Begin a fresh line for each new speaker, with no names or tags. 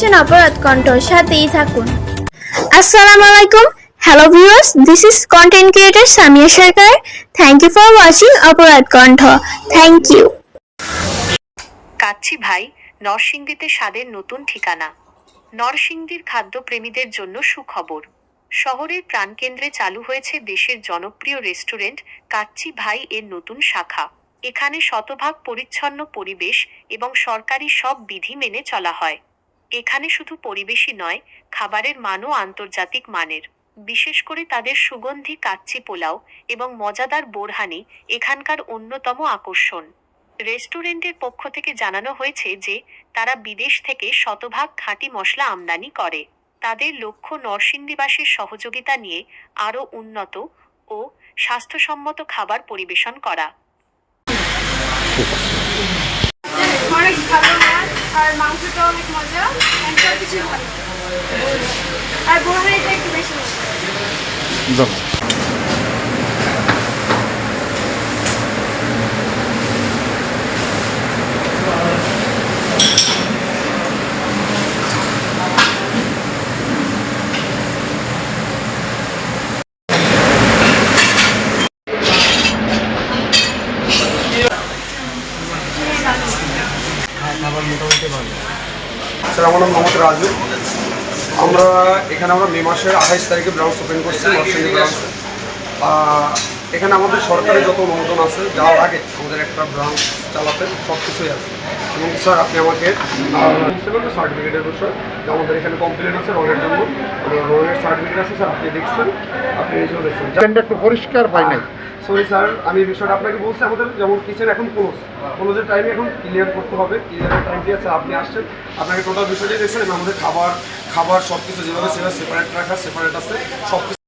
দেখছেন অপরাধ কণ্ঠ সাথেই থাকুন। আসসালামু আলাইকুম। Hello viewers this is content creator Samia Sarkar thank you for watching Oporadh Kontho thank you
kacchi ভাই নরসিংদীতে স্বাদের নতুন ঠিকানা। নরসিংদীর খাদ্যপ্রেমীদের জন্য সুখবর। শহরের প্রাণকেন্দ্রে চালু হয়েছে দেশের জনপ্রিয় রেস্টুরেন্ট কাচ্চি ভাই এর নতুন শাখা। এখানে শতভাগ পরিচ্ছন্ন পরিবেশ এবং সরকারি সব বিধি মেনে চলা হয়। এখানে শুধু পরিবেশই নয়, খাবারের মানও আন্তর্জাতিক মানের। বিশেষ করে তাদের সুগন্ধি কাচ্চি পোলাও এবং মজাদার বোরহানি এখানকার অন্যতম আকর্ষণ। রেস্টুরেন্টের পক্ষ থেকে জানানো হয়েছে যে, তারা বিদেশ থেকে শতভাগ খাঁটি মশলা আমদানি করে। তাদের লক্ষ্য নরসিংদীবাসীর সহযোগিতা নিয়ে আরও উন্নত ও স্বাস্থ্যসম্মত খাবার পরিবেশন করা
অনেক ভালো মাছ মাংসটা অনেক মজা সব কিছু ভালো। আর বোরহানিটা একটু বেশি মজা।
স্যার আমার নাম মোহাম্মদ রাজু। আমরা এখানে আমরা মে মাসের আঠাইশ তারিখে ব্রাঞ্চ ওপেন করছি নরসিংহ ব্রাঞ্চ এখানে আমাদের সরকারি যত অনুমোদন আছে যাওয়ার আগে আমাদের একটা ব্রাঞ্চ চালাতে সব কিছুই আছে। এবং স্যার আপনি আমাকে সার্টিফিকেটের বিষয় যে আমাদের এখানে কমপ্লেন আছে রঙের জন্য রঙের সার্টিফিকেট আছে স্যার আপনি দেখছেন আপনি নিজেও দেখছেন।
একটু পরিষ্কার পাই নাই।
সরি স্যার আমি এই বিষয়টা আপনাকে বলছি আমাদের যেমন কিচেন এখন ক্লোজ ক্লোজের টাইমে এখন ক্লিয়ার করতে হবে ক্লিয়ারের টাইম দিয়ে আছে আপনি আসছেন আপনাকে টোটাল বিষয়টাই দেখছেন এবং আমাদের খাবার খাবার সব কিছু যেভাবে সেভাবে সেপারেট রাখা সেপারেট আছে সব